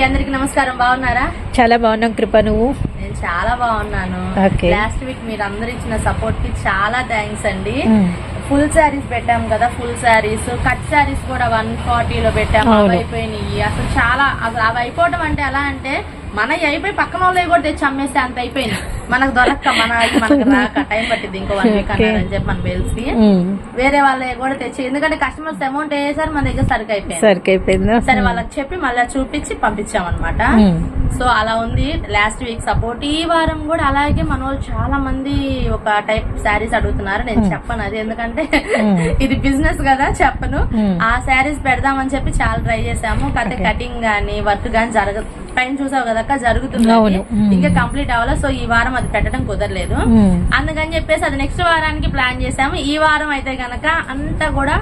అందరికి నమస్కారం. బాగున్నారా? చాలా బాగున్నాం కృప నువ్వు? నేను చాలా బాగున్నాను. లాస్ట్ వీక్ మీరు అందరు ఇచ్చిన సపోర్ట్కి చాలా థ్యాంక్స్ అండి. ఫుల్ శారీస్ పెట్టాం కదా ఫుల్ శారీస్ కట్ శారీస్ కూడా వన్ ఫార్టీలో పెట్టాం. అవి. అయిపోయినాయి అసలు చాలా అసలు అవి అయిపోవడం అంటే ఎలా అంటే మన అయిపోయి పక్కన వాళ్ళవి కూడా తెచ్చి అమ్మేస్తే అంత అయిపోయింది. మనకు దొరక్క మన మనకు రాక టైం పట్టింది ఇంకో వన్ వీక్. అన్నారని చెప్పి మన ఉమ్. వేరే వాళ్ళవి కూడా తెచ్చి ఎందుకంటే కస్టమర్స్ అమౌంట్ వేసారు మన దగ్గర సరుకు అయిపోయింది సరికి అయిపోయిందా సరే వాళ్ళకి చెప్పి మళ్ళీ చూపించి పంపించాం అనమాట ఉమ్. సో అలా ఉంది. లాస్ట్ వీక్ సపోర్ట్ ఈ వారం కూడా అలాగే మన వాళ్ళు చాలా మంది ఒక టైప్ శారీస్ అడుగుతున్నారు. నేను చెప్పను అది ఎందుకంటే ఇది బిజినెస్ కదా చెప్పను. ఆ శారీస్ పెడదామని చెప్పి చాలా ట్రై చేసాము. కథ కటింగ్ గానీ వర్క్ గానీ జరగ పైన చూసావు కదా జరుగుతుంది. ఇంకా కంప్లీట్ అవ్వాలి సో ఈ వారం అది పెట్టడం కుదరలేదు. అందుకని చెప్పేసి అది నెక్స్ట్ వారానికి ప్లాన్ చేసాము ఈ వారం అయితే గనక అంతా కూడా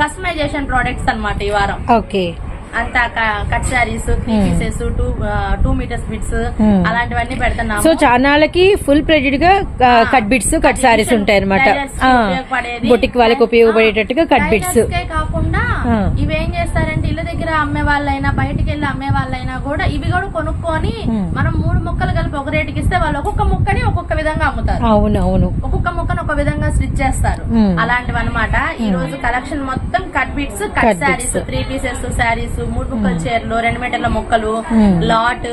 కస్టమైజేషన్ ప్రోడక్ట్స్ అన్నమాట ఈ వారం ఓకే అంతా cut saris three. Pieces two two metres bits. అలాంటివన్నీ పెడుతున్నాము సో చానాలకి ఫుల్ ప్రెజెడ్గా కట్ బిట్స్ కట్ సారీస్ ఉంటాయి అనమాట. బొటిక్ వాళ్ళకి ఉపయోగపడేటట్టుగా కట్ బిట్స్ కాకుండా. ఇవేం చేస్తారంటే ఇళ్ళ దగ్గర అమ్మే వాళ్ళైనా బయటికి వెళ్ళి అమ్మే వాళ్ళైనా కూడా ఇవి కూడా కొనుక్కొని. మనం మూడు ముక్కలు కలిపి ఒక రేటుకి ఇస్తే వాళ్ళు ఒక్కొక్క ముక్కని ఒక్కొక్క విధంగా అమ్ముతారు అవును అవును ఒక్కొక్క ముక్కను ఒక విధంగా స్టిచ్ చేస్తారు. అలాంటివి అనమాట ఈ రోజు కలెక్షన్ మొత్తం cut bits cut saris. Three pieces saris మూడు ముక్కల చీరలు రెండు మీటర్ల ముక్కలు. లాట్.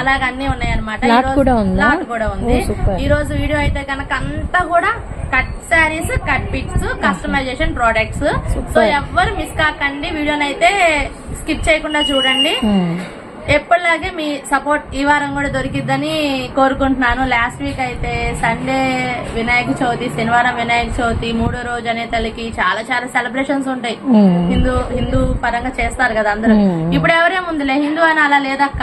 అలాగ అన్ని ఉన్నాయి అనమాట Lot కూడా ఉందా? లాట్ కూడా ఉంది. ఈ రోజు వీడియో అయితే కనుక అంతా కూడా cut saris cut bits customisation products. So ఎవ్వరు మిస్ కాకండి వీడియోని అయితే స్కిప్ చేయకుండా చూడండి. ఎప్పటిలాగే మీ సపోర్ట్ ఈ వారం కూడా దొరికిద్దని కోరుకుంటున్నాను లాస్ట్ వీక్ అయితే సండే వినాయక చవితి శనివారం వినాయక చవితి మూడో రోజు అనే తల్లికి చాలా చాలా సెలబ్రేషన్స్ ఉంటాయి. హిందూ హిందూ పరంగా చేస్తారు కదా అందరూ. ఇప్పుడు ఎవరేముందిలే హిందూ అని అలా లేదక్క.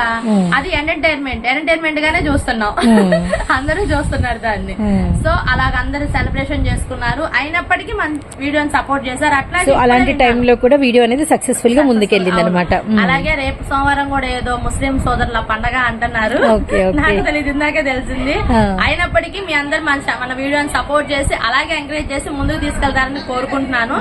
అది ఎంటర్టైన్మెంట్ ఎంటర్టైన్మెంట్ గానే చూస్తున్నాం. అందరూ చూస్తున్నారు దాన్ని. సో అలాగ అందరూ సెలబ్రేషన్ చేసుకున్నారు అయినప్పటికీ మన వీడియోని సపోర్ట్ చేశారు అట్లాగే సో అలాంటి టైంలో కూడా వీడియో అనేది సక్సెస్ఫుల్గా ముందుకెళ్ళింది అనమాట. అలాగే రేపు సోమవారం కూడా ఏదో ముస్లిం సోదరుల పండగ అంటున్నారు. నాకు తెలియదు ఇందాకే తెలిసింది. అయినప్పటికీ మీ అందరు మన మన వీడియోని సపోర్ట్ చేసి అలాగే ఎంకరేజ్ చేసి ముందుకు తీసుకెళ్తారని కోరుకుంటున్నాను.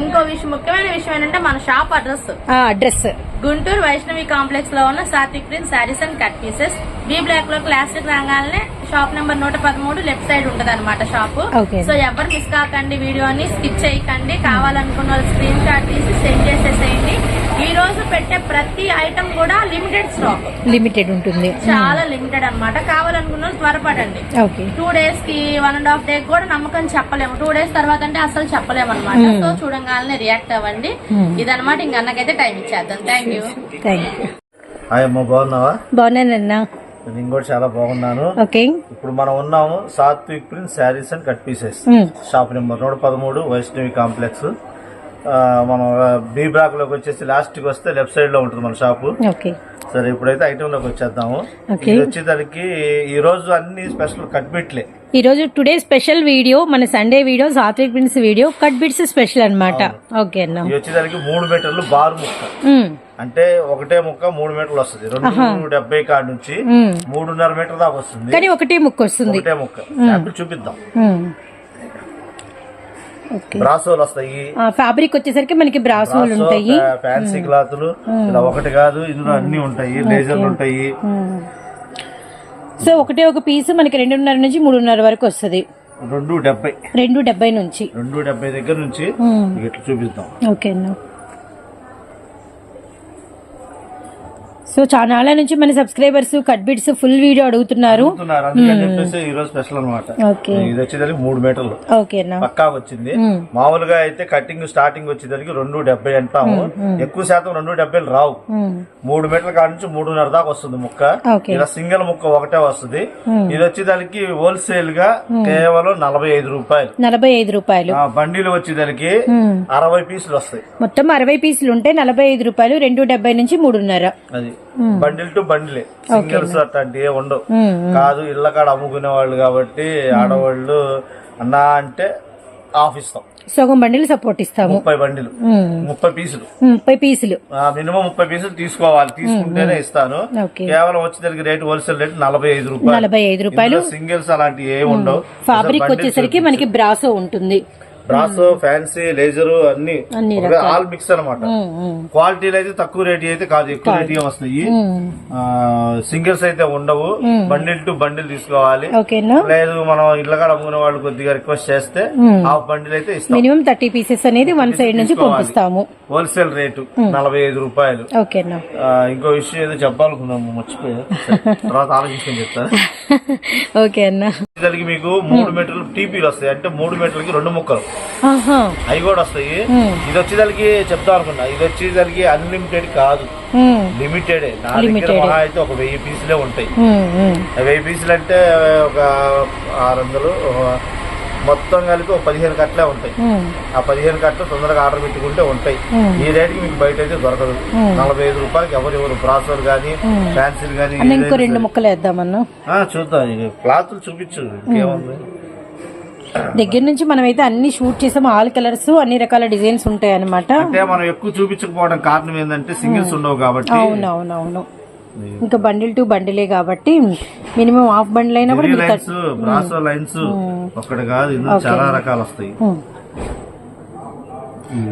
ఇంకో విషయం ముఖ్యమైన విషయం ఏంటంటే మన shop address address Guntur Vaishnavi కాంప్లెక్స్లో ఉన్న Satvik print saris and cut pieces B బ్లాక్లో క్లాసిక్ రంగాలనే షాప్ నెంబర్ నూట పదమూడు లెఫ్ట్ సైడ్ ఉంటది అనమాట షాప్. సో ఎవరు మిస్ కాకండి వీడియోని స్కిప్ చేయకండి. కావాలనుకున్న వాళ్ళు స్క్రీన్ షాట్ తీసి సెండ్ చేసేసేయండి. ఈ రోజు పెట్టే ప్రతి ఐటమ్ కూడా లిమిటెడ్ స్టాక్. లిమిటెడ్ ఉంటుంది. చాలా లిమిటెడ్ అన్నమాట. కావాలనుకున్న త్వరపడండి. ఓకే. టూ డేస్కి వన్ అండ్ హాఫ్ డే కూడా నమ్మకం చెప్పలేము. టూ డేస్ తర్వాత అంటే అసలు చెప్పలేము అనమాట Hmm. సో చూడంగానే రియాక్ట్ అవ్వండి. Hmm. ఇదన్నమాట ఇంక అన్నకైతే టైం ఇచ్చేద్దాం. థ్యాంక్ యూ బాగున్నావా? బాగున్నానన్నా నేను కూడా చాలా బాగున్నాను. ఓకే. ఇప్పుడు మనం ఉన్నాము Satvik print saris and cut pieces. Um. Shop number నూట పదమూడు వైష్ణవి కాంప్లెక్స్. మనం బీ బ్లాక్లోకి వచ్చేసి లాస్ట్కి వస్తే లెఫ్ట్ సైడ్లో ఉంటుంది మన షాపు సరే ఇప్పుడైతే ఐటమ్లోకి వచ్చేద్దాము. ఇది వచ్చేసరికి ఈ రోజు అన్ని స్పెషల్ కట్ బిట్లే ఈ రోజు టుడే స్పెషల్ వీడియో మన Sunday video Satvik prints video cut bits special okay అన్న. ఇవి వచ్చేసరికి మూడు మీటర్లు బారు ముక్క. ఉమ్, అంటే ఒకటే ముక్క మూడు మీటర్లు వస్తుంది. రెండు డెబ్బై కాడ నుంచి ఉమ్. మూడున్నర మీటర్ దాకా వస్తుంది. కానీ ఒకటే ముక్కు వస్తుంది. ఒకటే ముక్క. శాంపిల్ చూపిద్దాం. బ్రాసోలు వస్తాయి. ఫ్యాబ్రిక్ వచ్చేసరికి మనకి బ్రాసోలు ఉంటాయి. ఫ్యా- ఫ్యాన్సీ క్లాతులు ఇలా ఒకటి కాదు ఇందులో అన్ని ఉంటాయి లేజర్లు ఉంటాయి. సో ఒకటే ఒక పీస్ మనకి రెండున్నర నుంచి మూడున్నర వరకు వస్తుంది. రెండు డెబ్బై. రెండు డెబ్బై నుంచి. రెండు డెబ్బై దగ్గర నుంచి ఇట్లా చూపిస్తాం ఓకే అన్న. సో చాలా నుంచి మన subscribers cut bits full video అడుగుతున్నారు. ఈ రోజు స్పెషల్ అనమాట ఇది వచ్చేసరికి మూడు మీటర్లు. పక్కా వచ్చింది. మామూలుగా అయితే కటింగ్ స్టార్టింగ్ వచ్చేసరికి రెండు డెబ్బై అంటాము. ఎక్కువ శాతం రెండు డెబ్బైలు రావు. మూడు మీటర్ల కాడ నుంచి మూడున్నర దాకా వస్తుంది ముక్క. ఇలా సింగిల్ ముక్క ఒకటే వస్తుంది. ఇది వచ్చేదానికి హోల్సేల్గా కేవలం నలభై ఐదు రూపాయలు. నలభై ఐదు రూపాయలు. బండిలు వచ్చేదానికి. అరవై పీసులు వస్తాయి. మొత్తం అరవై పీసులు ఉంటే నలభై ఐదు రూపాయలు రెండు డెబ్బై నుంచి మూడున్నర. అది. బండిల్ టు బండిలే. సింగిల్స్ అట్లాంటి ఏ ఉండవు. ఉమ్. కాదు ఇళ్ళ కాడ అమ్ముకునే వాళ్ళు కాబట్టి ఆడవాళ్ళు అన్నా అంటే ఆఫ్ ఇస్తాం. సగం బండిలు సపోర్ట్ ఇస్తాము. ముప్పై బండిలు. ముప్పై పీసులు. ముప్పై పీసులు. మినిమం ముప్పై పీసులు తీసుకోవాలి. తీసుకుంటేనే ఇస్తాను. కేవలం వచ్చేసరికి రేటు హోల్సేల్ రేట్ నలభై ఐదు రూపాయలు. నలభై ఐదు రూపాయలు. సింగిల్స్ అలాంటి ఏ ఉండవు. ఫ్యాబ్రిక్ వచ్చేసరికి మనకి బ్రాసో ఉంటుంది. బ్రాసో ఫ్యాన్సీ లేజర్ అన్ని ఆల్ మిక్స్ అనమాట క్వాలిటీలు అయితే తక్కువ రేట్ అయితే కాదు ఎక్కువ రేట్ వస్తాయి. సింగిల్స్ అయితే ఉండవు. బండిల్ టు బండిల్ తీసుకోవాలి. లేదు మనం ఇళ్ళగా అమ్ముకునే వాళ్ళు కొద్దిగా రిక్వెస్ట్ చేస్తే హాఫ్ బండిల్ అయితే ఇస్తాం. మినిమం థర్టీ పీసెస్ అనేది వన్ సైడ్ నుంచి పంపిస్తాము. హోల్సేల్ రేటు నలభై ఐదు రూపాయలు. ఆ, ఇంకో విషయం ఏదో చెప్పాలనుకున్నాము మర్చిపోయా. తర్వాత ఆలోచించుకొని చెప్తా ఓకే అన్న. దానికి మీకు మూడు మీటర్లు టీపీలు వస్తాయి. అంటే మూడు మీటర్లకి రెండు ముక్కలు. అవి కూడా వస్తాయి. ఇది వచ్చేదానికి చెప్తా అనుకున్నా. ఇది వచ్చేదానికి అన్లిమిటెడ్ కాదు. లిమిటెడ్ నా దగ్గర మహా అయితే ఒక వెయ్యి పీసులే ఉంటాయి. వెయ్యి పీసులు అంటే ఒక ఆరు వందలు మొత్తం కలిపి ఒక పదిహేను కట్టలే ఉంటాయి. ఆ పదిహేను కట్టలు తొందరగా ఆర్డర్ పెట్టుకుంటే ఉంటాయి. ఈ రేటుకి మీకు బయట అయితే దొరకదు. నలభై ఐదు రూపాయలకి ఎవరు ఎవరు బ్రాసర్ కానీ ఫ్యాన్సీలు కానీ ఇంకో రెండు ముక్కలు వేద్దామన్నా? చూద్దాం. ఇక క్లాతులు చూపించు. ఇంకేముంది? దగ్గర నుంచి మనం అయితే అన్ని షూట్ చేసాం. ఆల్ కలర్స్ అన్ని రకాల డిజైన్స్ ఉంటాయి అనమాట అంటే మనం ఎక్కువ చూపించకపోవడం కారణం ఏంటంటే సింగిల్స్ ఉండవు కాబట్టి అవునవునవును. ఇంకా బండిల్ టు బండిలే కాబట్టి మినిమం హాఫ్ బండిల్ అయినా కూడా లైన్స్ బ్రాసో లైన్స్ ఒకటి కాదు ఇందులో చాలా రకాలు వస్తాయి.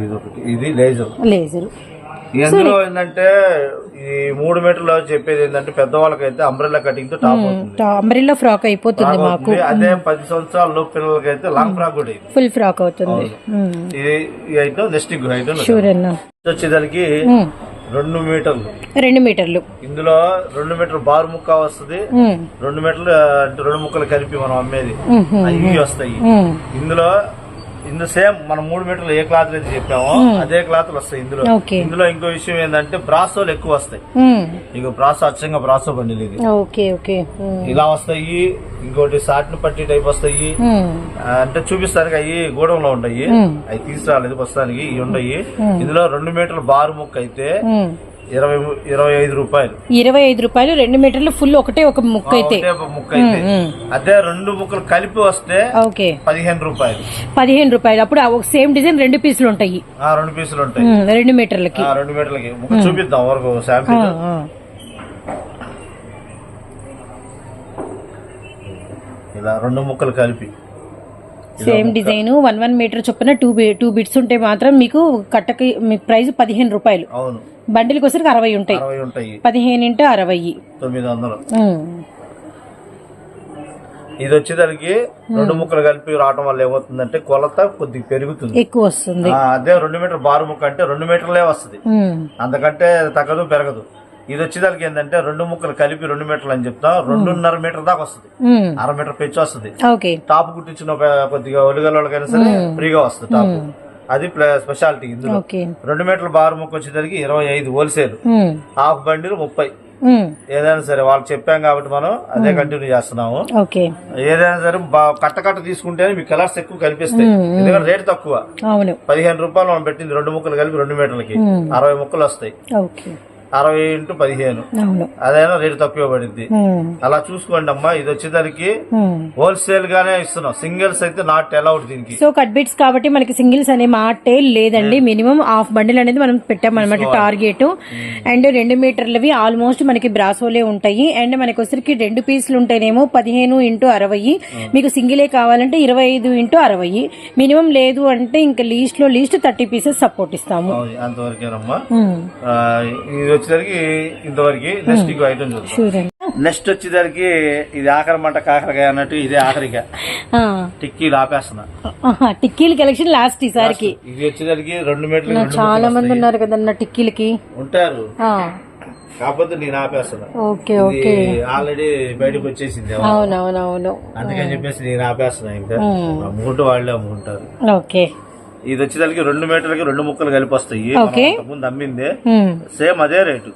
ఇది ఒకటి ఇది లేజర్. లేజర్. ఎందులో ఏంటంటే ఈ మూడు మీటర్లు చెప్పేది ఏంటంటే పెద్దవాళ్ళకైతే అంబ్రెల్లా కటింగ్తో టాప్ అవుతుంది. అంబ్రిల్లా ఫ్రాక్ అయిపోతుంది మాకు. అదే పది సంవత్సరాల పిల్లలకైతే లాంగ్ ఫ్రాక్ కూడా ఫుల్ ఫ్రాక్ అవుతుంది. ఇది ఐటమ్ నెక్స్ట్ ఐటమ్ వచ్చేదానికి రెండు మీటర్లు. రెండు మీటర్లు. ఇందులో రెండు మీటర్లు బారు ముక్క వస్తుంది. రెండు మీటర్లు అంటే రెండు ముక్కలు కలిపి మనం అమ్మేది. అవి వస్తాయి. ఇందులో ఇందులో సేమ్ మనం మూడు మీటర్లు ఏ క్లాత్ అయితే చెప్పామో అదే క్లాత్లు వస్తాయి ఇందులో. ఇందులో ఇంకో విషయం ఏంటంటే బ్రాసోలు ఎక్కువ వస్తాయి. ఉమ్, ఇక బ్రాసో అచ్చంగా బ్రాసో బండిలు ఇది ఉమ్, ఇలా వస్తాయి ఇంకోటి సాటిన్ పట్టి టైప్ వస్తాయి. అంటే చూపిస్తానికి అవి గూడెంలో ఉంటాయి. అవి తీసుకురాలేదు ప్రస్తుతానికి ఇవి ఉన్నాయి ఇందులో రెండు మీటర్ల బారు ముక్క అయితే. ఇరవై ఇరవై ఐదు రూపాయలు. ఇరవై ఐదు రూపాయలు రెండు మీటర్లు ఫుల్ ఒకటే ఒక ముక్క అయితే. ఒకటే ముక్క అయితే. అదే రెండు ముక్కలు కలిపి వస్తే ఓకే. పదిహేను రూపాయలు. పదిహేను రూపాయలు. అప్పుడు ఆ ఒక సేమ్ డిజైన్ రెండు పీసులు ఉంటాయి. ఆ రెండు పీసులు ఉంటాయి. రెండు మీటర్లకి. ఆ రెండు మీటర్లకి. ముక్క చూపిద్దాం వరకు శాంపిల్. ఇలా రెండు ముక్కలు కలిపి. Same design one one metre చొప్పున టూ టూ బిట్స్ ఉంటే మాత్రం మీకు కట్టకి మీ ప్రైస్ పదిహేను రూపాయలు. అవును. బండిల్కి వచ్చరికి అరవై ఉంటాయి. పదిహేను ఇంటూ అరవై. తొమ్మిది వందలు. ఇది వచ్చేదానికి రెండు ముక్కలు కలిపి రావటం వల్ల ఏమవుతుందంటే కొలత కొద్దిగా పెరుగుతుంది. ఎక్కువ వస్తుంది. అదే రెండు మీటర్ బారు ముక్క అంటే రెండు మీటర్లే వస్తుంది. ఉమ్, అంతకంటే తగ్గదు పెరగదు. ఇది వచ్చేదానికి ఏంటంటే రెండు ముక్కలు కలిపి రెండు మీటర్లు అని చెప్తా. రెండున్నర మీటర్ దాకా వస్తుంది. అర మీటర్ పెంచి వస్తుంది. టాప్ కుట్టించిన కొద్దిగా ఒలిగల వాళ్ళకైనా సరే ఫ్రీగా వస్తుంది టాప్. అది స్పెషాలిటీ ఇందులో. రెండు మీటర్ల బారు ముక్క వచ్చేసరికి ఇరవై ఐదు హోల్సేల్. హాఫ్ బండిలు ముప్పై. ఏదైనా సరే వాళ్ళకి చెప్పాం కాబట్టి మనం అదే కంటిన్యూ చేస్తున్నాము. ఏదైనా సరే కట్ట కట్ట తీసుకుంటేనే మీకు కలర్స్ ఎక్కువ కనిపిస్తాయి. ఎందుకంటే రేట్ తక్కువ. పదిహేను రూపాయలు మనం పెట్టింది రెండు ముక్కలు కలిపి రెండు మీటర్లకి. అరవై ముక్కలు వస్తాయి. అరవై ఇంటూ పదిహేను. అదైనా రేటు తక్కువ పడింది. అలా చూసుకోండి అమ్మా ఇది వచ్చేదానికి. హోల్సేల్ గానే ఇస్తున్నాం. సింగిల్స్ అయితే నాట్ అలౌడ్ దీనికి. సో కట్ బిట్స్ కాబట్టి మనకి సింగిల్స్ అనే మాటే లేదండి. మినిమం హాఫ్ బండిల్ అనేది మనం పెట్టామన్నమాట టార్గెట్. అండ్ రెండు మీటర్లవి ఆల్మోస్ట్ మనకి బ్రాసోలే ఉంటాయి. అండ్ మనకి వచ్చరికి రెండు పీసులు ఉంటేనేమో పదిహేను ఇంటూ అరవై. మీకు సింగిలే కావాలంటే ఇరవై ఐదు ఇంటూ అరవై. మినిమం లేదు అంటే ఇంకా లీస్ట్లో లీస్ట్ థర్టీ పీసెస్ సపోర్ట్ ఇస్తాము. అంతవరకేనమ్మా. వచ్చేసరికి ఇంతవరకు నెక్స్ట్ ఇంకో ఐటమ్ చూద్దాం. నెక్స్ట్ వచ్చేసరికి ఇది ఆఖరి మంట కాకరకాయ అన్నట్టు ఇదే ఆఖరిగా ఆ, టిక్కీలు ఆపేస్తున్నా. టిక్కీల కలెక్షన్ లాస్ట్ ఈసారికి ఇది వచ్చేసరికి రెండు మీటర్లు చాలా మంది ఉన్నారు కదన్న టిక్కీలకి. ఉంటారు. కాకపోతే నేను ఆపేస్తున్నా. Okay okay. ఆల్రెడీ బయటకు వచ్చేసింది అవునవునవును. అందుకని చెప్పేసి నేను ఆపేస్తున్నా ఇంకా. అమ్ముకుంటూ వాళ్ళే అమ్ముకుంటారు. ఓకే. ఇది వచ్చేసరికి రెండు మీటర్లకి రెండు ముక్కలు కలిపి వస్తాయి. ముందు అమ్మింది సేమ్ అదే రేటు.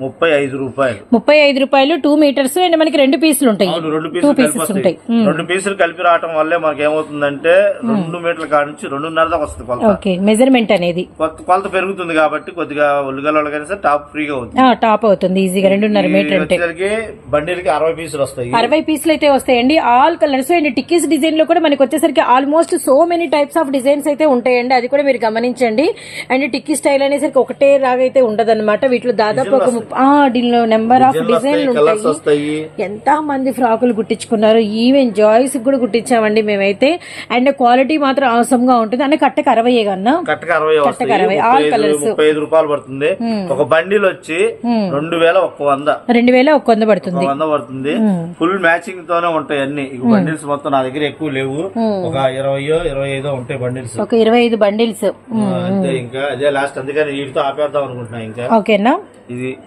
ముప్పై ఐదు రూపాయలు. ముప్పై ఐదు రూపాయలు టూ మీటర్స్ అండ్ మనకి రెండు పీసులు ఉంటాయి. అవును రెండు టూ పీసులు కలిపి పీసెస్ వస్తాయి ఉంటాయి రెండు పీసులు కలిపి రావటం వల్లే మనకి ఏమవుతుందంటే రెండు మీటర్ల కాడ నుంచి రెండున్నర దాకా వస్తుంది కొలత. ఓకే మెజర్మెంట్ అనేది. కొత్త కొలత పెరుగుతుంది కాబట్టి కొద్దిగా ఒళ్ళుగల వాళ్ళకైనా సరే టాప్ ఫ్రీగా అవుతుంది. ఆ, టాప్ అవుతుంది ఈజీగా రెండున్నర మీటర్ అంటే వచ్చేసరికి బండిలకి అరవై పీసులు వస్తాయి. అరవై పీసులు అయితే వస్తాయండి. ఆల్ కలర్స్ అండ్ టిక్కీస్ డిజైన్లో కూడా మనకి వచ్చేసరికి almost so many types of designs అయితే ఉంటాయండి. అది కూడా మీరు గమనించండి. అండ్ టిక్కీ స్టైల్ అనేసరికి ఒకటే లాగా అయితే ఉండదు అనమాట వీటిలో దాదాపు ఒక దీనిలో నెంబర్ ఆఫ్ డిజైన్లు కలర్స్ ఉంటాయి. ఎంత మంది ఫ్రాకులు కుట్టించుకున్నారు. ఈవెన్ జాయ్స్ కూడా కుట్టించామండి మేమైతే. అండ్ క్వాలిటీ మాత్రం అవసరంగా ఉంటుంది. అంటే కట్టకు అరవై కన్నా? కట్టక అరవై అరవై, ఐదు- colours. ముప్పై ఐదు రూపాయలు పడుతుంది. ఒక బండిల్ వచ్చి రెండు వేల ఒక్క వంద. రెండు వేల ఒక వంద పడుతుంది. వంద పడుతుంది. ఫుల్ మ్యాచింగ్ తోనే ఉంటాయి అన్ని. బండిల్స్ మొత్తం నా దగ్గర ఎక్కువ లేవు. ఒక ఇరవయో ఇరవై ఐదో ఉంటాయి బండిల్స్. ఒక ఇరవై ఐదు బండిల్స్. అంతే ఇంకా. అదే లాస్ట్ అందుకని వీటితో ఆపేద్దాం అనుకుంటున్నా ఇంకా. ఓకేనా ఇది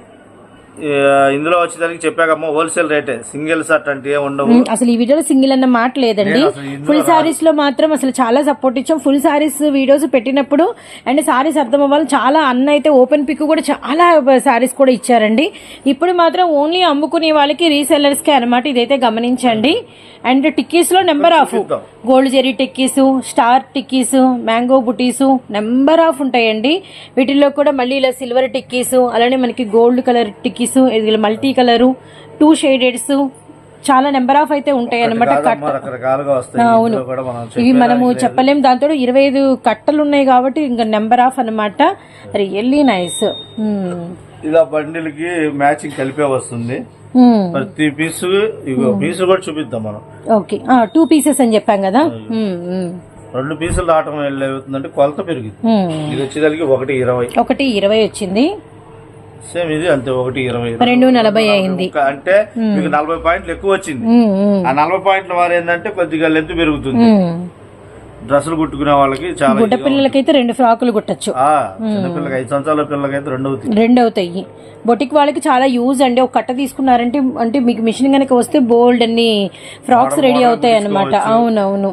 ఇందులో వచ్చేదానికి చెప్పాకమ్మా హోల్సేల్ రేటే సింగిల్ షర్ట్ అంటే ఉండవు. అసలు ఈ వీడియోలో సింగిల్ అన్న మాట లేదండి. ఫుల్ సారీస్లో మాత్రం అసలు చాలా సపోర్ట్ ఇచ్చాం. ఫుల్ సారీస్ వీడియోస్ పెట్టినప్పుడు అండ్ సారీస్ అర్థం అవ్వాలి. చాలా అన్న అయితే ఓపెన్ పిక్ కూడా చాలా సారీస్ కూడా ఇచ్చారండి. ఇప్పుడు మాత్రం ఓన్లీ అమ్ముకునే వాళ్ళకి రీసెల్లర్స్కి అనమాట ఇదైతే గమనించండి. And టిక్కీస్లో number of. Gold zari tikkis star tikkis mango butis number of ఉంటాయండి. వీటిల్లో కూడా మళ్ళీ ఇలా సిల్వర్ టిక్కీస్ అలానే మనకి gold colour tikkis multi colour two షేడెడ్స్ చాలా నెంబర్ ఆఫ్ అయితే ఉంటాయి అనమాట వస్తాయి. అవును. ఇవి మనము చెప్పలేం. దాంతో ఇరవై ఐదు కట్టలు ఉన్నాయి కాబట్టి ఇంకా నెంబర్ ఆఫ్ అనమాట రియల్లీ నైస్. ఇలా బండిల్కి మ్యాచింగ్ కలిపే వస్తుంది. ప్రతి పీసు ఇగో పీసు కూడా చూపిద్దాం మనం. ఓకే టూ పీసెస్ అని చెప్పాం కదా? ఉమ్, రెండు పీసులు దాటం ఏమవుతుందంటే కొలత పెరిగింది. ఇది వచ్చేదానికి ఒకటి ఇరవై. ఒకటి ఇరవై వచ్చింది. సేమ్ ఇది అంతే ఒకటి ఇరవై. రెండు నలభై అయింది. అంటే మీకు నలభై పాయింట్లు ఎక్కువ వచ్చింది. ఆ నలభై పాయింట్ల వారు ఏంటంటే కొద్దిగా లెంత్ పెరుగుతుంది. డ్రెస్సులు కుట్టుకునే వాళ్ళకి చాలా గుడ్డ పిల్లలకైతే రెండు ఫ్రాకులు కుట్టచ్చు. ఐదు సంవత్సరాల పిల్లలకైతే రెండు అవుతాయి. రెండు అవుతాయి. బొటిక్ వాళ్ళకి చాలా యూజ్ అండి. ఒక కట్ట తీసుకున్నారంటే అంటే మీకు మిషన్ కనుక వస్తే బోల్డ్ అన్ని ఫ్రాక్స్ రెడీ అవుతాయి అనమాట అవునవును.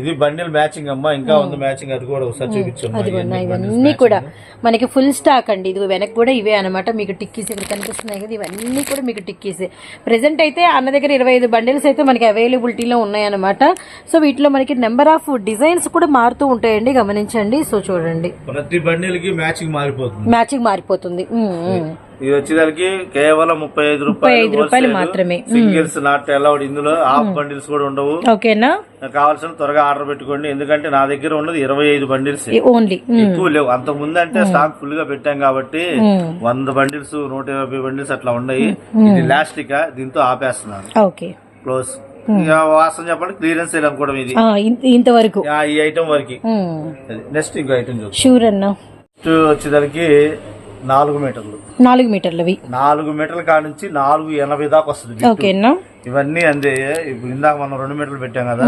ఇది బండిల్ మ్యాచింగ్ అమ్మా ఇంకా ఉంది మ్యాచింగ్ అది కూడా ఒకసారి చూపించమ్మా ఇదిగోండి ఇవన్నీ కూడా మనకి ఫుల్ స్టాక్ అండి. ఇది వెనక్కి కూడా ఇవే అనమాట మీకు టిక్కీస్ ఇక్కడ కనిపిస్తున్నాయి కదా ఇవన్నీ కూడా మీకు టిక్కీస్. ప్రెసెంట్ అయితే అన్న దగ్గర ఇరవై ఐదు బండిల్స్ అయితే మనకి అవైలబిలిటీలో ఉన్నాయన్నమాట. సో వీటిలో మనకి నెంబర్ ఆఫ్ డిజైన్స్ కూడా మారుతూ ఉంటాయండి గమనించండి. సో చూడండి. ప్రతి బండిల్కి మ్యాచింగ్ మారిపోతుంది. మ్యాచింగ్ మారిపోతుంది. ఉమ్. ఇది వచ్చేదానికి కేవలం ముప్పై ఐదు రూపాయలు మాత్రమే. సింగిల్స్ నాట్ అలౌడ్ ఇందులో హాఫ్ బండిల్స్ కూడా ఉండవు. ఓకేనా? కావాల్సిన త్వరగా ఆర్డర్ పెట్టుకోండి. ఎందుకంటే నా దగ్గర ఉన్నది ఇరవై ఐదు బండిల్స్ ఓన్లీ ఎక్కువ లేవు. అంత ముందు అంటే స్టాక్ ఫుల్గా పెట్టాం కాబట్టి వంద బండిల్స్ నూట యాభై బండిల్స్ అట్లా ఉన్నాయి. ఇది లాస్టిక్ దీంతో ఆపేస్తున్నాను. ఓకే. క్లోజ్ ఇక వాస్తవం చెప్పండి క్లియరెన్స్ సేల్ అనుకోవడం ఇది. ఇంతవరకు. ఈ ఐటమ్ వరకు. నెక్స్ట్ ఇంకో ఐటమ్ షూర్ అన్న. వచ్చేదానికి నాలుగు మీటర్లు. నాలుగు మీటర్లవి. నాలుగు మీటర్ల కాడ నుంచి నాలుగు ఎనభై దాకా వస్తుంది. ఓకేనా ఇవన్నీ అందే ఇప్పుడు ఇందాక మనం రెండు మీటర్లు పెట్టాం కదా.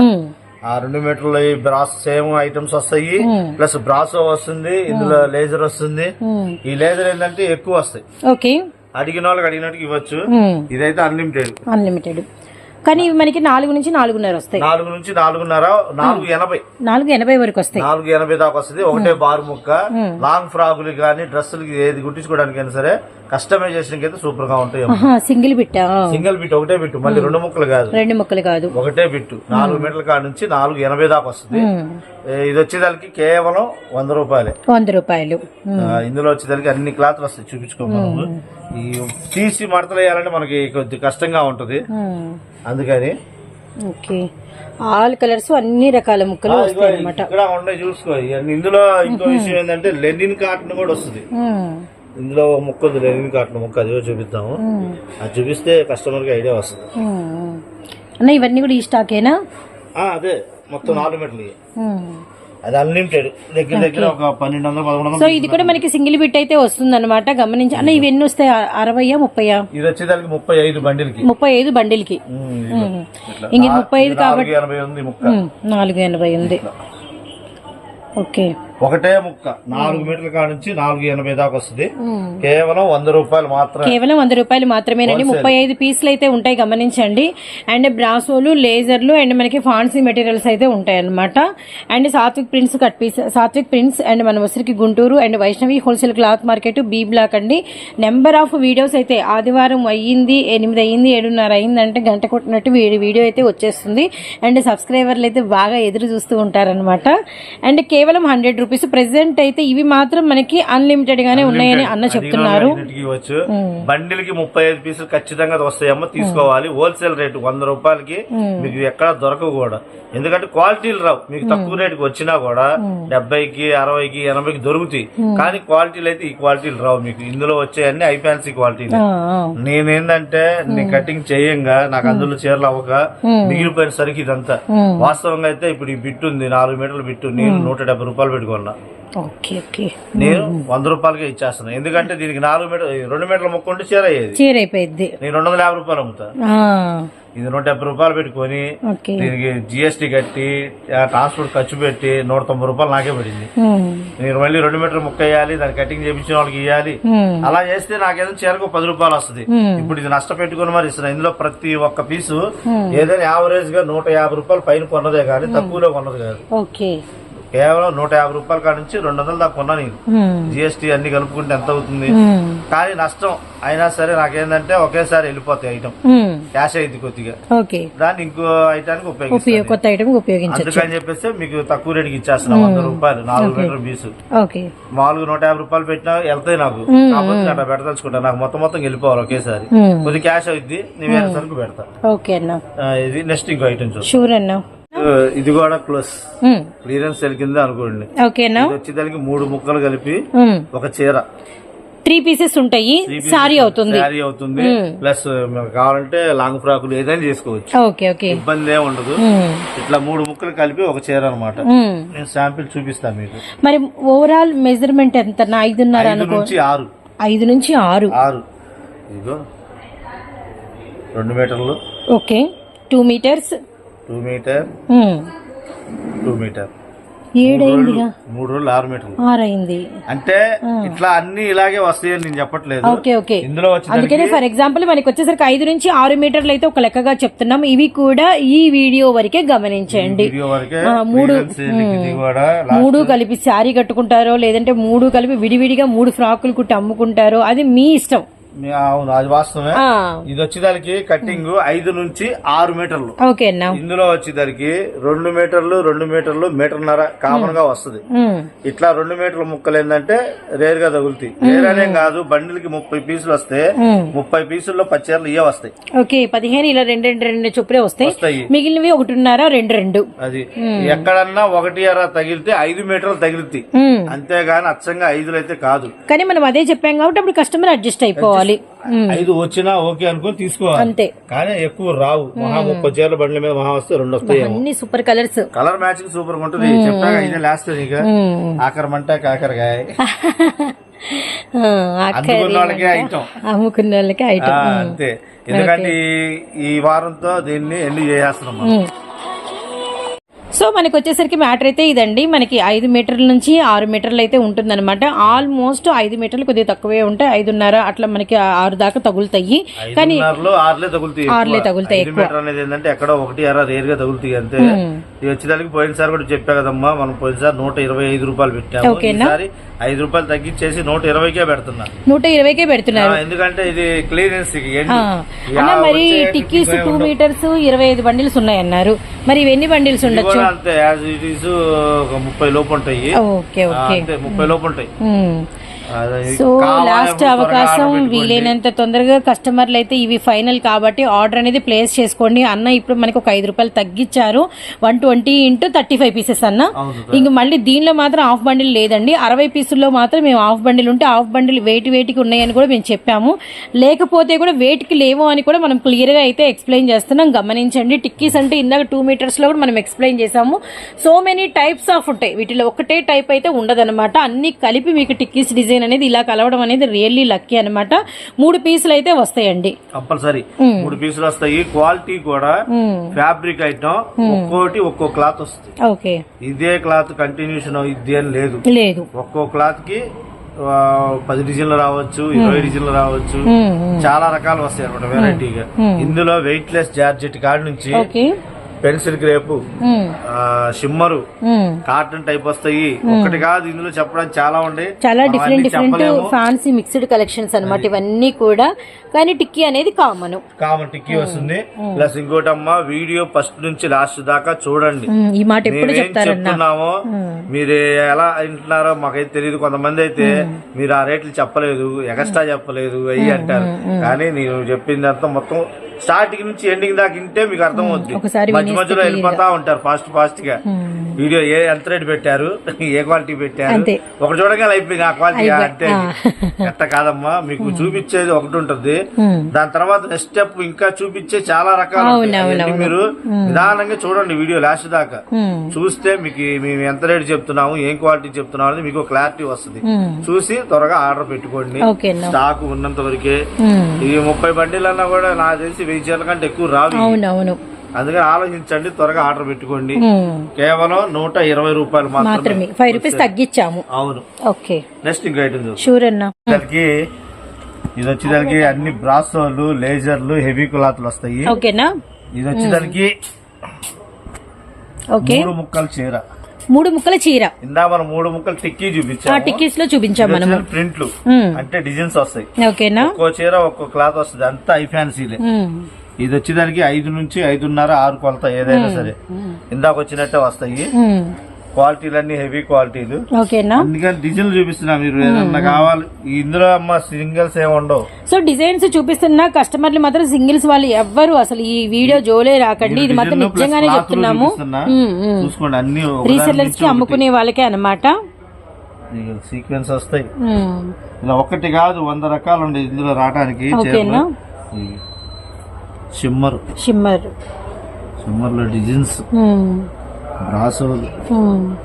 ఆ రెండు మీటర్ల బ్రాస్ సేమ్ ఐటమ్స్ వస్తాయి. ప్లస్ బ్రాసో వస్తుంది ఇందులో లేజర్ వస్తుంది. ఈ లేజర్ ఏంటంటే ఎక్కువ వస్తాయి. ఓకే. అడిగిన వాళ్ళకి అడిగినట్టు ఇవ్వచ్చు. ఇదైతే అన్లిమిటెడ్ అన్లిమిటెడ్ కానీ ఇవి మనకి నాలుగు నుంచి నాలుగున్నర వస్తాయి. నాలుగు నుంచి నాలుగున్నర నాలుగు ఎనభై. నాలుగు ఎనభై వరకు వస్తాయి. నాలుగు ఎనభై దాకా వస్తుంది. ఒకటే బారు ముక్క. లాంగ్ ఫ్రాకులు కానీ డ్రెస్సులకి ఏది కుట్టించుకోవడానికైనా సరే కస్టమైజేషన్ అయితే సూపర్గా ఉంటాయి సింగిల్ బిట్టా సింగిల్ బిట్ ఒకటే బిట్టు. మళ్ళీ రెండు ముక్కలు కాదు. రెండు ముక్కలు కాదు. ఒకటే బిట్టు. నాలుగు మీటర్ల కాడ నుంచి నాలుగు ఎనభై దాకా వస్తుంది. ఇది వచ్చేదానికి కేవలం వంద రూపాయలే. వంద రూపాయలు. ఇందులో వచ్చేదానికి అన్ని క్లాత్లు వస్తాయి. చూపించుకోమను ఈ తీసి మడతలు వేయాలంటే మనకి కొద్ది కష్టంగా ఉంటది. అందుకని. ఓకే. ఆల్ కలర్స్ అన్ని రకాల ముక్కలు వస్తాయి అనమాట ఇక్కడ ఉండే చూసుకో. ఇందులో ఇంకో విషయం ఏంటంటే లెనిన్ కాటన్ కూడా వస్తుంది. ఇందులో ముక్క ఉంది లెనిన్ కాటన్ ముక్క. అది చూపిద్దాము. అది చూపిస్తే కస్టమర్కి ఐడియా వస్తుంది. అన్న ఇవన్నీ కూడా ఈ స్టాకేనా? అదే. మొత్తం నాలుగు మీటర్లు. ఉమ్. అది అన్లిమిటెడ్ దగ్గర దగ్గర ఒక పన్నెండు వందలు పదకొండు సో ఇది కూడా మనకి సింగిల్ బిట్ అయితే వస్తుంది అనమాట గమనించి అన్న ఇవి ఎన్ని వస్తాయి? అ- అరవయ్యా ముప్పయా ఇది వచ్చేదానికి ముప్పై ఐదు బండిలకి. ముప్పై ఐదు బండిల్కి ఉమ్, ఇదిగో. ఇట్లా. ఇంక ముప్పై ఐదు ఉమ్, నాలుగు ఎనభై ఉంది ఓకే ఒకటే ముక్క. నాలుగు మీటర్ల కాడ నుంచి నాలుగు ఎనభై దాకా వస్తుంది. కేవలం వంద రూపాయలు మాత్రమే. కేవలం వంద రూపాయలు మాత్రమేనండి. ముప్పై ఐదు పీసులు అయితే ఉంటాయి గమనించండి. అండ్ బ్రాసోలు లేజర్లు అండ్ మనకి ఫాన్సీ మెటీరియల్స్ అయితే ఉంటాయి అనమాట and Satvik prints cut piece Satvik prints and మన వసరికి Guntur and Vaishnavi wholesale cloth market B block అండి. నెంబర్ ఆఫ్ వీడియోస్ అయితే ఆదివారం అయ్యింది ఎనిమిది అయ్యింది ఏడున్నర అయ్యింది అంటే గంట కొట్టినట్టు వీడి వీడియో అయితే వచ్చేస్తుంది. అండ్ సబ్స్క్రైబర్లు అయితే బాగా ఎదురు చూస్తూ ఉంటారనమాట అండ్ కేవలం హండ్రెడ్ రూపీస్ ప్రెసెంట్ అయితే ఇవి మాత్రం మనకి అన్లిమిటెడ్ గానే ఉన్నాయని అన్న చెప్తున్నారు. ఇవ్వచ్చు. బండిల్కి ముప్పై ఐదు పీసులు ఖచ్చితంగా వస్తాయమ్మా తీసుకోవాలి. హోల్సేల్ రేటు వంద రూపాయలకి మీకు ఎక్కడ దొరకవు కూడా. ఎందుకంటే క్వాలిటీలు రావు. మీకు తక్కువ రేటుకి వచ్చినా కూడా డెబ్బైకి అరవైకి ఎనభైకి దొరుకుతాయి. కానీ క్వాలిటీలు అయితే ఈ క్వాలిటీలు రావు మీకు. ఇందులో వచ్చాయన్నీ ఐ ఫ్యాన్సీ క్వాలిటీలు. ఆ. నేనేందంటే నేను కటింగ్ చేయంగా నాకు అందులో చీరలు అవ్వక మిగిలిపోయిన సరికి ఇదంతా. వాస్తవంగా అయితే ఇప్పుడు ఈ బిట్టు ఉంది నాలుగు మీటర్ల బిట్టు నేను నూట డెబ్బై రూపాయలు ఓకే ఓకే. నేను వంద రూపాయలకే ఇచ్చేస్తాను ఎందుకంటే దీనికి నాలుగు మీటర్ రెండు మీటర్ల ముక్క ఉంటే చీర అయ్యేది చీర అయిపోయింది నేను రెండు వందల యాభై రూపాయలు అమ్ముతా. ఇది నూట డెబ్బై రూపాయలు పెట్టుకొని దీనికి జిఎస్టీ కట్టి ట్రాన్స్పోర్ట్ ఖర్చు పెట్టి నూట తొంభై రూపాయలు నాకే పడింది. నేను మళ్ళీ రెండు మీటర్ ముక్క వేయాలి దాన్ని కటింగ్ చేయించిన వాళ్ళకి ఇవ్వాలి అలా చేస్తే నాకేదో చీరకు పది రూపాయలు వస్తుంది. ఇప్పుడు ఇది నష్టపెట్టుకుని మరి ఇస్తున్నా. ఇందులో ప్రతి ఒక్క పీసు ఏదైనా యావరేజ్గా నూట యాభై రూపాయలు పైన కొన్నదే కానీ తక్కువలో కొన్నది కాదు. కేవలం నూట యాభై రూపాయల కాడ నుంచి రెండు వందల దాకా కొన్నా నేను. ఉమ్, జిఎస్టీ అన్ని కలుపుకుంటే ఎంత అవుతుంది? కానీ నష్టం. అయినా సరే నాకేందంటే ఒకేసారి వెళ్ళిపోతాయి ఐటమ్ క్యాష్ అయింది కొద్దిగా. దాన్ని ఇంకో ఐటానికి ఉపయోగ ఉపయోగిస్తాను కొత్త ఐటమ్ ఉపయోగించవచ్చు అందుకని చెప్పేసి మీకు తక్కువ రేటుకి ఇచ్చేస్తున్నా వంద రూపాయలు నాలుగు మీటర్ ఓకే. మామూలుగా నూట యాభై రూపాయలు పెట్టినా వెళ్తాయి నాకు. అట్లా పెడదలుచుకుంటా నాకు మొత్తం మొత్తం వెళ్ళిపోవాలి ఒకేసారి. ఉమ్, కొద్ది క్యాష్ అవుద్ది నేను వేరే సరుకు పెడతా. ఇది నెక్స్ట్ ఇంకో ఐటమ్ అన్న. ఇది కూడా క్లోజ్ ఉమ్, క్లియరెన్స్ సెల్ కింద అనుకోండి. ఓకే అన్న ఇది వచ్చేదానికి మూడు ముక్కలు కలిపి ఒక చీర. త్రీ పీసెస్ ఉంటాయి. సారీ అవుతుంది. శారీ అవుతుంది. ప్లస్ కావాలంటే లాంగ్ ఫ్రాకులు ఏదైనా చేసుకోవచ్చు. Okay okay. ఇబ్బంది ఏమి ఉండదు. ఇట్లా మూడు ముక్కలు కలిపి ఒక చీర అనమాట. నేను శాంపిల్ చూపిస్తాను మీకు. మరి ఓవరాల్ మెజర్మెంట్ ఎంత? ఐదున్నర ఐదు నుంచి ఆరు. ఐదు నుంచి ఆరు. ఆరు. ఇదిగో. రెండు మీటర్లు. Okay. Two metres. Two metre two metre ఏడైందిగా? మూడు రోజులు ఆరు మీటర్లు ఆరు అయింది అంటే ఇట్లా అన్ని ఇలాగే వస్తాయని నేను చెప్పట్లేదు. Okay okay. ఇందులో అందుకనే ఫర్ ఎగ్జాంపుల్ మనకి వచ్చేసరికి ఐదు నుంచి ఆరు మీటర్లు అయితే ఒక లెక్కగా చెప్తున్నాం. ఇవి కూడా ఈ వీడియో వరకే గమనించండి. మూడు మూడు కలిపి శారీ కట్టుకుంటారో లేదంటే మూడు కలిపి విడివిడిగా మూడు ఫ్రాకులు కుట్టి అమ్ముకుంటారో అది మీ ఇష్టం. అవును అది వాస్తవమే. ఆ, ఇది వచ్చేదానికి కట్టింగ్ ఐదు నుంచి ఆరు మీటర్లు. ఓకే ఇందులో వచ్చేదానికి రెండు మీటర్లు రెండు మీటర్లు మీటర్న్నర కామన్గా వస్తుంది. ఇట్లా రెండు మీటర్ల ముక్కలు ఏంటంటే రేర్గా తగులుతాయి రేర్ అనేం కాదు బండిలకి ముప్పై పీసులు వస్తే. ముప్పై పీసుల్లో పచ్చేర్లు ఇవే వస్తాయి. ఓకే పదిహేను ఇలా రెండు రెండు రెండు చొప్పుడే వస్తాయి. మిగిలినవి ఒకటిన్నర రెండు రెండు. అది. ఎక్కడన్నా ఒకటి అర తగిలితే ఐదు మీటర్లు తగిలితాయి. అంతేగాని అచ్చంగా ఐదులు అయితే కాదు. కానీ మనం అదే చెప్పాం కాబట్టి అప్పుడు కస్టమర్ అడ్జస్ట్ అయిపోవాలి. ఉమ్, ఐదు వచ్చినా ఓకే అనుకుని తీసుకోవాలి. అంతే. కానీ ఎక్కువ రావు. మహా ముప్పై చీరల బండ్ల మీద మహా వస్తే రెండు వస్తాయి అన్ని సూపర్ కలర్స్. కలర్ మ్యాచింగ్ సూపర్గా ఉంటుంది చెప్పాక ఇదే లాస్ట్ నీకు. ఆఖరమంటే కాకరకాయ అమ్ముకున్న వాళ్ళకి ఐటమ్ అంతే. ఎందుకంటే ఈ- వారంతో దీన్ని ఎండ్ చేసేస్తున్నాం మనం. సో మనకి వచ్చేసరికి మ్యాటర్ అయితే ఇదండి. మనకి ఐదు మీటర్ల నుంచి ఆరు మీటర్లు అయితే ఉంటుందన్నమాట. ఆల్మోస్ట్ ఐదు మీటర్లు కొద్దిగా తక్కువే ఉంటాయి. ఐదున్నర అట్లా మనకి ఆరు దాకా తగులుతాయి. కానీ ఆరులే తగులుతాయి ఆరులే ఎక్కువ. తగులుతాయి అనేది ఏంటంటే ఎక్కడో ఒకటి రేర్గా తగులుతాయి అంతే. ఇది వచ్చేదానికి పోయినసారి కూడా చెప్పా కదమ్మా మనం పోయినసారి నూట ఇరవై ఐదు రూపాయలు పెట్టాము? ఈసారి ఐదు రూపాయలు తగ్గించేసి నూట ఇరవైకే పెడుతున్నా. నూట ఇరవైకే పెడుతున్నారు. ఎందుకంటే ఇది అన్న మరి టిక్కీస్ టూ మీటర్స్ ఇరవై ఐదు బండిల్స్ ఉన్నాయన్నారు. మరి ఇవి ఎన్ని బండిల్స్ ఉండొచ్చు? అంతే యాజ్ ఇట్ ఈస్ ఒక ముప్పై లోపు ఉంటాయి. ముప్పై లోపు ఉంటాయి. సో లాస్ట్ అవకాశం. వీలైనంత తొందరగా కస్టమర్లు అయితే ఇవి ఫైనల్ కాబట్టి ఆర్డర్ అనేది ప్లేస్ చేసుకోండి. అన్న ఇప్పుడు మనకి ఒక ఐదు రూపాయలు తగ్గించారు. One twenty into thirty five pieces అన్న. ఇంక మళ్ళీ దీనిలో మాత్రం హాఫ్ బండిల్ లేదండి. అరవై పీసుల్లో మాత్రం మేము హాఫ్ బండిల్ ఉంటే హాఫ్ బండిల్ వెయిట్ వెయిట్కి ఉన్నాయని కూడా మేము చెప్పాము. లేకపోతే కూడా వెయిట్కి లేవు అని కూడా మనం క్లియర్గా అయితే ఎక్స్ప్లెయిన్ చేస్తున్నాం. గమనించండి. టిక్కీస్ అంటే ఇందాక టూ మీటర్స్లో కూడా మనం ఎక్స్ప్లెయిన్ చేసాము సో మెనీ టైప్స్ ఆఫ్ ఉంటాయి. వీటిలో ఒకటే టైప్ అయితే ఉండదన్నమాట. అన్ని కలిపి మీకు టిక్కీస్ డిజైన్ అనేది ఇలా కలవడం అనేది రియల్లీ లక్కీ అన్నమాట. మూడు పీసులు అయితే వస్తాయండి. కంపల్సరీ. మూడు పీసులు వస్తాయి. క్వాలిటీ కూడా ఫ్యాబ్రిక్ ఐటమ్ ఒక్కోటి ఒక్కో క్లాత్ వస్తుంది. ఓకే. ఇదే క్లాత్ కంటిన్యూషన్ ఇది లేదు. లేదు. ఒక్కో క్లాత్కి పది డిజైన్లు రావచ్చు ఇరవై డిజైన్లు రావచ్చు. చాలా రకాలు వస్తాయి అనమాట వెరైటీగా ఇందులో వెయిట్ లెస్ జార్జెట్ కాడి నుంచి pencil crepe shimmer. Cotton type వస్తాయి. ఒకటి కాదు ఇందులో చెప్పడానికి చాలా ఉండే. చాలా different different. Fancy mixed collections అన్నమాట ఇవన్నీ కూడా. కానీ టిక్కీ అనేది కామన్. కామన్ టిక్కీ వస్తుంది. ప్లస్ ఇంకోటమ్మా వీడియో ఫస్ట్ నుంచి లాస్ట్ దాకా చూడండి. ఈ మాట ఎప్పుడు చెప్తున్నామో మీరు ఎలా వింటున్నారో మాకైతే తెలియదు కొంతమంది అయితే మీరు ఆ రేట్లు చెప్పలేదు ఎక్స్ట్రా చెప్పలేదు అయ్యి అంటారు. కానీ నేను చెప్పిందంతా మొత్తం స్టార్టింగ్ నుంచి ఎండింగ్ దాకా వింటే మీకు అర్థం అవుద్ది. ఒకసారి మధ్య మధ్యలో వెళ్ళిపోతా ఉంటారు ఫాస్ట్ ఫాస్ట్గా. వీడియో ఏ ఎంత రేట్ పెట్టారు? ఏ క్వాలిటీ పెట్టారు. ఒకటి చూడగానే అయిపోయింది ఆ క్వాలిటీ అంతే ఎట్ట కాదమ్మా? మీకు చూపించేది ఒకటి ఉంటుంది. దాని తర్వాత నెక్స్ట్ స్టెప్ ఇంకా చూపించే చాలా రకాలు మీరు? నిదానంగా చూడండి వీడియో లాస్ట్ దాకా. చూస్తే మీకు మేము ఎంత రేట్ చెప్తున్నాము ఏం క్వాలిటీ చెప్తున్నాము అనేది మీకు క్లారిటీ వస్తుంది. చూసి త్వరగా ఆర్డర్ పెట్టుకోండి. స్టాక్ ఉన్నంత వరకే. ఈ ముప్పై బండిలు అన్నా కూడా నాకు తెలిసి వెయ్యి చీరల కంటే ఎక్కువ రావు అవునవును. అందుకని ఆలోచించండి త్వరగా ఆర్డర్ పెట్టుకోండి. కేవలం నూట ఇరవై రూపాయలు మాత్రమే ఫైవ్ రూపీస్ తగ్గించాము. అవును. ఓకే. నెక్స్ట్ ఇంకో ఐటమ్ షూర్ అన్నా. దానికి ఇది వచ్చేదానికి అన్ని బ్రాసోలు లేజర్లు హెవీ క్లాత్లు వస్తాయి. ఓకేనా? ఇది వచ్చేదానికి మూడు ముక్కల చీర. మూడు ముక్కల చీర. ఇందా మనం మూడు ముక్కలు టిక్కీ ఆ చూపించాము. టిక్కీస్లో చూపించాం మనము. ప్రింట్లు అంటే డిజైన్స్ వస్తాయి. ఓకేనా? ఒక్కో చీర ఒక్కో క్లాత్ వస్తుంది. అంతా ఐ ఫ్యాన్సీలే ఇది వచ్చేదానికి ఐదు నుంచి ఐదున్నర ఆరు కొలత ఏదైనా సరే. ఇందాక వచ్చినట్టే వస్తాయి. ఉమ్, క్వాలిటీలన్నీ హెవీ క్వాలిటీలు. ఓకేనా? అందుకని డిజైన్లు చూపిస్తున్నా మీరు ఏదన్నా కావాలి. ఇందులో అమ్మ సింగిల్స్ ఏమి ఉండవు. సో డిజైన్స్ చూపిస్తున్న కస్టమర్లు మాత్రం సింగిల్స్ వాళ్ళు ఎవ్వరు. అసలు ఈ వీడియో జోలే రాకండి. ఇది మాత్రం నిజంగానే చెప్తున్నాము. చూసుకోండి అన్ని ఒకదాని రీసెల్లర్స్కి అమ్ముకునే వాళ్ళకే అన్నమాట. ఒకటి. సీక్వెన్స్ వస్తాయి. ఇలా ఒకటి కాదు వంద రకాలు ఉండే ఇందులో రావడానికి షిమ్మర్ షిమ్మర్ షిమ్మర్లో డిజైన్స్. బ్రాసోలు ఉమ్.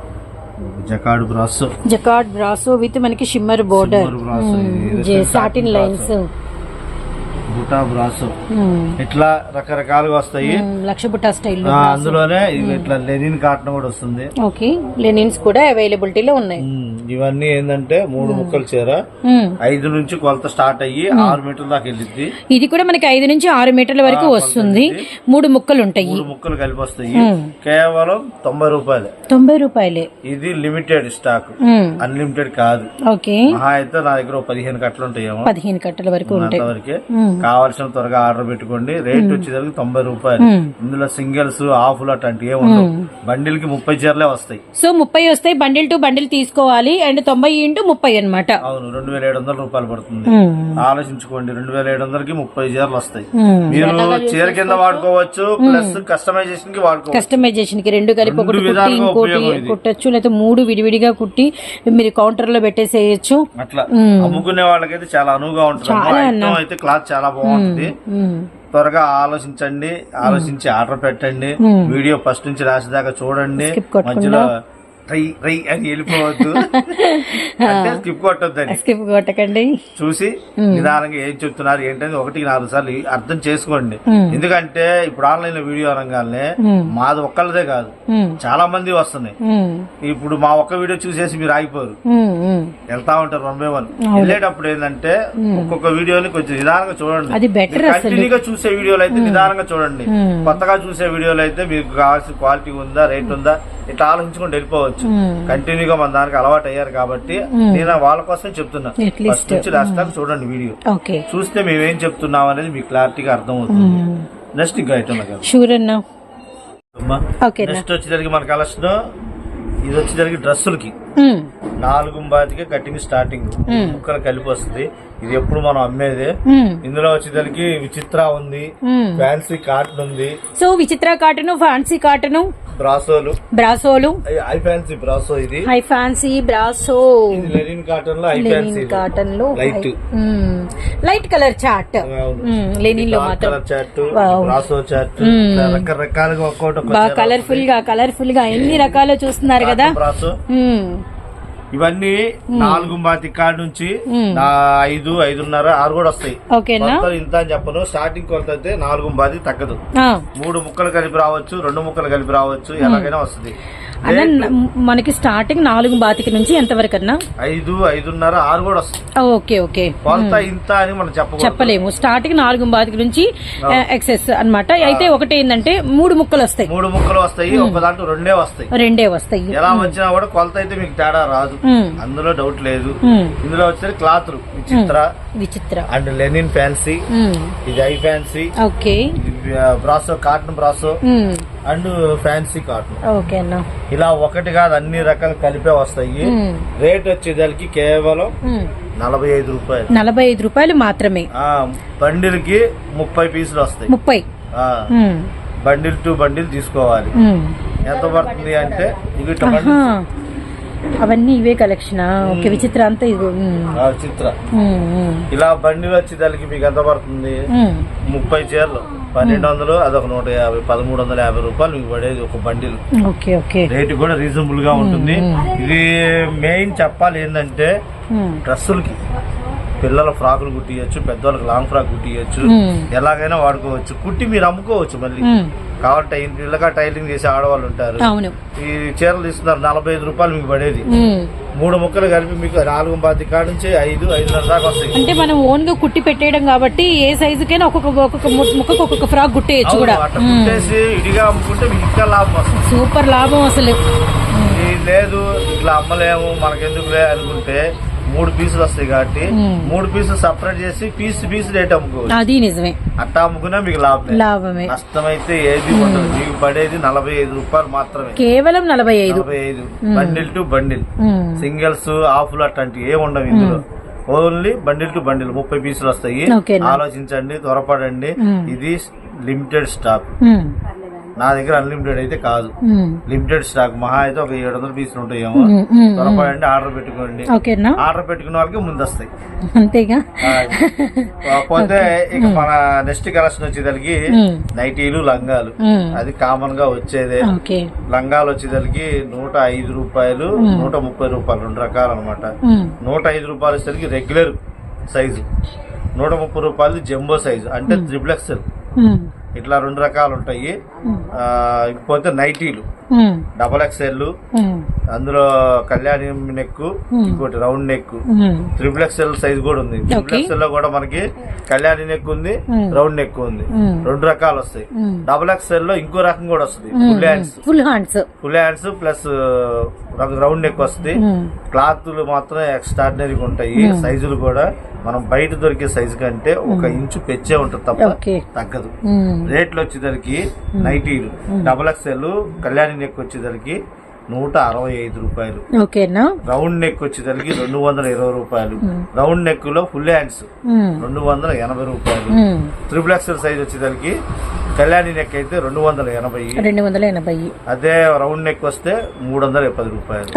Jacquard brasso. Jacquard brasso with మనకి షిమ్మర్ బోర్డర్. బ్రాసో ఇది సాటిన్ లైన్స్. బుటా బ్రాసో. ఇట్లా రకరకాలుగా వస్తాయి. లక్ష బుట్టా స్టైల్ అందులోనే ఇట్లా లెనిన్ కాటన్ కూడా వస్తుంది. ఓకే లెనిన్స్ కూడా అవైలబిలిటీలో ఉన్నాయి. ఇవన్నీ ఏంటంటే మూడు ముక్కలు చీర. ఐదు నుంచి కొలత స్టార్ట్ అయ్యి ఆరు మీటర్ల దాకా వెళ్ళిద్ది. ఇది కూడా మనకి ఐదు నుంచి ఆరు మీటర్ల వరకు వస్తుంది. మూడు ముక్కలు ఉంటాయి. మూడు ముక్కలు కలిపి వస్తాయి. కేవలం తొంభై రూపాయలు. తొంభై రూపాయలే. ఇది లిమిటెడ్ స్టాక్. అన్లిమిటెడ్ కాదు. ఓకే. మహా అయితే నా దగ్గర పదిహేను కట్టలు ఉంటాయేమో. పదిహేను కట్టల వరకు ఉంటాయి. కావాల్సిన త్వరగా ఆర్డర్ పెట్టుకోండి. రేట్ వచ్చేసరికి తొంభై రూపాయలు. ఇందులో సింగిల్స్ ఆఫ్లు అట్లాంటివి ఏమి ఉండవు. బండిల్కి ముప్పై చీరలే వస్తాయి. సో ముప్పై వస్తాయి బండిల్ టు బండిల్ తీసుకోవాలి. అండ్ తొంభై ఇంటూ ముప్పై అనమాట అవును రెండు వేల ఏడు వందల రూపాయలు పడుతుంది. ఆలోచించుకోండి రెండు వేల ఏడు వందలకి ముప్పై చీరలు వస్తాయి. మీరు చీర కింద వాడుకోవచ్చు ప్లస్ కస్టమైజేషన్కి వాడుకోవచ్చు. కస్టమైజేషన్కి రెండు కలిపి ఒకటి కుట్టి ఇంకోటి. కుట్టచ్చు లేకపోతే మూడు విడివిడిగా కుట్టి మీరు కౌంటర్లో పెట్టేసేయచ్చు. అట్లా. అమ్ముకునే వాళ్ళకైతే చాలా అనువుగా ఉంటుంది అయితే క్లాత్ చాలా బాగుంటుంది. త్వరగా ఆలోచించండి ఆలోచించి ఆర్డర్ పెట్టండి. వీడియో ఫస్ట్ నుంచి లాస్ట్ దాకా చూడండి. మధ్యలో రై రై అని వెళ్ళిపోవద్దు. అంటే స్కిప్ కొట్టొద్దని స్కిప్ కొట్టకండి. చూసి నిదానంగా ఏం చెప్తున్నారు ఏంటని ఒకటికి నాలుగు సార్లు అర్థం చేసుకోండి. ఎందుకంటే ఇప్పుడు ఆన్లైన్లో వీడియో అనగానే మాది ఒక్కళ్ళదే కాదు. చాలా మంది వస్తున్నాయి. ఇప్పుడు మా ఒక్క వీడియో చూసేసి మీరు ఆగిపోరు. వెళ్తా ఉంటారు వన్ బై వన్. వెళ్ళేటప్పుడు ఏంటంటే ఒక్కొక్క వీడియోని కొంచెం నిదానంగా చూడండి. కంటిన్యూగా చూసే వీడియోలు అయితే నిదానంగా చూడండి. కొత్తగా చూసే వీడియోలు అయితే మీకు కావాల్సిన క్వాలిటీ ఉందా రేట్ ఉందా ఇట్లా ఆలోచించుకుంటూ వెళ్ళిపోవచ్చు. కంటిన్యూగా మన దానికి అలవాటు అయ్యారు కాబట్టి నేను వాళ్ళ కోసం చెప్తున్నా. ఫస్ట్ నుంచి లాస్ట్ దాకా చూడండి వీడియో. చూస్తే మేమేం చెప్తున్నాం అనేది మీకు క్లారిటీగా అర్థం అవుతుంది నెక్స్ట్ ఇంకా ఐటమ్ షూర్ అన్నా. ఓకేనా నెక్స్ట్ వచ్చేసరికి మన కలెక్షన్. ఇది వచ్చేసరికి డ్రెస్సులకి. నాలుగు బాతికి కటింగ్ స్టార్టింగ్. ముక్కలు కలిపి వస్తుంది. ఇది ఎప్పుడు మనం అమ్మేదే. ఇందులో వచ్చేసరికి విచిత్ర ఉంది. ఫ్యాన్సీ కాటన్ ఉంది. So Vichitra cotton fancy cotton బ్రాసోలు బ్రాసోలు ఐ ఫ్యాన్సీ బ్రాసో ఇది. హై ఫ్యాన్సీ బ్రాసో లెనిన్ కాటన్లో ఐ ఫ్యాన్సీ కాటన్లో లైట్ లైట్ కలర్ చాట్ లెనిన్లో కలర్ Wow. బ్రాసో చాట్ రకరకాలుగా ఒక్కొక్కటి ఒక బాగా కలర్ఫుల్గా కలర్ఫుల్గా ఎన్ని రకాలు చూస్తున్నారు కదా? బ్రాసో ఇవన్నీ నాలుగు బాతి కాడ నుంచి ఐదు ఐదున్నర ఆరు కూడా వస్తాయి. ఇంత అని చెప్పను. స్టార్టింగ్ కొలత అయితే నాలుగు బాతి తగ్గదు. మూడు ముక్కలు కలిపి రావచ్చు రెండు ముక్కలు కలిపి రావచ్చు ఎలాగైనా వస్తుంది. అన్న మనకి స్టార్టింగ్ నాలుగు బాతికి నుంచి ఎంత వరకు అన్నా ఐదు ఐదున్నర ఆరు కూడా ఓకే ఓకే. కొలత ఇంత అని మనం చెప్పలేము. స్టార్టింగ్ నాలుగు బాతికి నుంచి ఎక్సెస్ అన్నమాట. అయితే ఒకటి ఏంటంటే మూడు ముక్కలు వస్తాయి. మూడు ముక్కలు వస్తాయి ఒక దాంట్లో రెండే వస్తాయి. రెండే వస్తాయి. ఎలా వచ్చినా కూడా కొలత అయితే మీకు తేడా రాదు. అందులో డౌట్ లేదు. ఇందులో వచ్చేది cloth Vichitra. Vichitra. And linen fancy. ఇది high fancy. Okay. Brasso cotton brasso and fancy cotton. Okay అన్న. ఇలా ఒకటి కాదు అన్ని రకాలు కలిపే వస్తాయి. రేట్ వచ్చేదానికి కేవలం. నలభై ఐదు రూపాయలు. నలభై ఐదు రూపాయలు మాత్రమే. బండిల్కి ముప్పై పీసులు వస్తాయి. ముప్పై. బండిల్ టు బండిల్ తీసుకోవాలి. ఎంత పడుతుంది అంటే ఇవి అవన్నీ ఇవే కలెక్షన్? ఓకే విచిత్ర అంతా ఇది ఉమ్, ఆ, చిత్ర ఉమ్, ఉమ్, ఇలా బండిల్ వచ్చేదానికి మీకు ఎంత పడుతుంది. ముప్పై చీరలు. పన్నెండు వందలు అదొక నూట యాభై పదమూడు వందల యాభై రూపాయలు మీకు పడేది ఒక బండిల్. Okay okay. రేటు కూడా రీజనబుల్గా ఉంటుంది ఇది మెయిన్ చెప్పాలి ఏంటంటే డ్రెస్సులకి. పిల్లల ఫ్రాకులు కుట్టియచ్చు పెద్దవాళ్ళకి లాంగ్ ఫ్రాక్ కుట్టియచ్చు ఎలాగైనా వాడుకోవచ్చు. కుట్టి మీరు అమ్ముకోవచ్చు మళ్ళీ. కాబట్టి ఇళ్ళగా టైలింగ్ చేసే ఆడవాళ్ళు ఉంటారు. ఈ చీరలు తీసుకున్నారు నలభై ఐదు రూపాయలు మీకు పడేది. మూడు ముక్కలు కలిపి మీకు నాలుగు పాతి కాడ నుంచి ఐదు ఐదున్నర దాకా వస్తాయి. అంటే మనం ఓన్గా కుట్టి పెట్టేయడం కాబట్టి ఏ సైజుకైనా ఒక్కొక్క ఒక్కొక్క ముక్కకు ఒక్కొక్క ఫ్రాక్ కుట్టేయచ్చు కూడా. కుట్టేసి ఇడిగా అమ్ముకుంటే మీకు ఇంకా లాభం వస్తుంది. సూపర్ లాభం అసలు. లేదు ఇట్లా అమ్మలేము మనకెందుకులే అనుకుంటే మూడు పీసులు వస్తాయి కాబట్టి. మూడు పీసులు సపరేట్ చేసి పీస్ పీస్ రేట్ అమ్ముకోవచ్చు అది నిజమే. అట్టా అమ్ముకున్నా మీకు లాభం లాభమే. నష్టమైతే ఏది ఉండదు మీకు పడేది నలభై ఐదు రూపాయలు మాత్రమే. కేవలం నలభై ఐదు. నలభై ఐదు. Bundle to bundle. సింగిల్స్ ఆఫ్లు అట్లాంటివి ఏమి ఉండవు ఇందులో. ఓన్లీ బండిల్ టు బండిల్ ముప్పై పీసులు వస్తాయి. ఆలోచించండి త్వరపడండి. ఇది లిమిటెడ్ స్టాక్ నా దగ్గర అన్లిమిటెడ్ అయితే కాదు. లిమిటెడ్ స్టాక్ మహా అయితే ఒక ఏడు వందల పీసులు ఉంటాయేమో. ఉమ్, ఉమ్. త్వరపడండి ఆర్డర్ పెట్టుకోండి. ఆర్డర్ పెట్టుకున్న వాళ్ళకి ముందు వస్తాయి అంతేగా పోతే ఇక మన నెక్స్ట్ కలెక్షన్ వచ్చేదానికి నైటీలు లంగాలు. అది కామన్గా వచ్చేదే. లంగాలు వచ్చేసరికి నూట ఐదు రూపాయలు నూట ముప్పై రూపాయలు రెండు రకాలు అనమాట నూట ఐదు రూపాయలు వచ్చేసరికి రెగ్యులర్ సైజు నూట ముప్పై రూపాయలు జంబో సైజు అంటే ఉమ్, ఇట్లా రెండు రకాలు ఉంటాయి ఆ, ఇకపోతే నైటీలు. డబల్ ఎక్సెల్ ఉమ్, అందులో కళ్యాణి నెక్ ఇంకోటి round neck um, triple XL size కూడా ఉంది. Triple Okay. ఎక్సెల్లో కూడా మనకి కళ్యాణి నెక్ ఉంది. రౌండ్ నెక్ ఉంది. రెండు రకాలు వస్తాయి. డబుల్ ఎక్సెల్లో ఇంకో రకం కూడా వస్తుంది. Full hands. Full hands. Full hands plus round neck వస్తుంది. క్లాత్లు మాత్రం ఎక్స్ట్రాడినరీగా ఉంటాయి. సైజులు కూడా మనం బయట దొరికే సైజు కంటే ఒక ఇంచు పెంచే ఉంటుంది తప్ప తగ్గదు. రేట్లు వచ్చేసరికి నైటీలు డబల్ ఎక్స్ఎల్ కళ్యాణి నెక్ వచ్చేసరికి నూట అరవై ఐదు రూపాయలు. రౌండ్ నెక్ వచ్చేసరికి రెండు వందల ఇరవై రూపాయలు. రౌండ్ నెక్లో ఫుల్ హ్యాండ్స్ రెండు వందల ఎనభై రూపాయలు. ఉమ్, త్రిబుల్ ఎక్స్ఎల్ సైజ్ వచ్చేసరికి కళ్యాణి నెక్ అయితే రెండు వందల ఎనభై. రెండు వందల ఎనభై. అదే రౌండ్ నెక్ వస్తే మూడు వందల పది రూపాయలు.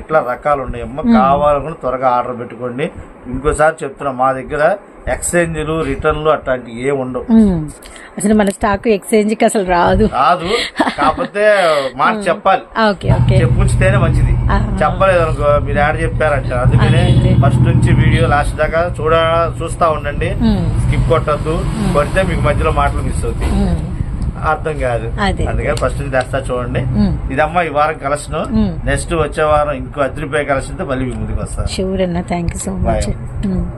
ఇట్లా రకాలు ఉన్నాయమ్మ. కావాలనుకుని త్వరగా ఆర్డర్ పెట్టుకోండి. ఇంకోసారి చెప్తున్నా మా దగ్గర ఎక్స్చేంజ్లు రిటర్న్లు అట్లాంటివి ఏమి ఉండవు. అసలు మన స్టాక్ ఎక్స్చేంజ్కి అసలు రాదు. రాదు. కాకపోతే మాట చెప్పాలి. చెప్పుంచితేనే మంచిది. చెప్పలేదు అనుకో మీరు యాడ్ చెప్పారంట. అందుకనే అదే. ఫస్ట్ నుంచి వీడియో లాస్ట్ దాకా చూడ చూస్తా ఉండండి. స్కిప్ కొట్టద్దు. కొడితే మీకు మధ్యలో మాటలు మిస్ అవుతాయి. అర్థం కాదు. అదే. అందుకని ఫస్ట్ నుంచి తెస్తా చూడండి. ఇదమ్మా ఈ వారం కలెక్షన్. నెక్స్ట్ వచ్చే వారం ఇంకో అద్దరిపోయే కలెక్షన్తో మళ్ళీ మీ ముందుకు వస్తాను థ్యాంక్ యూ సో మచ్.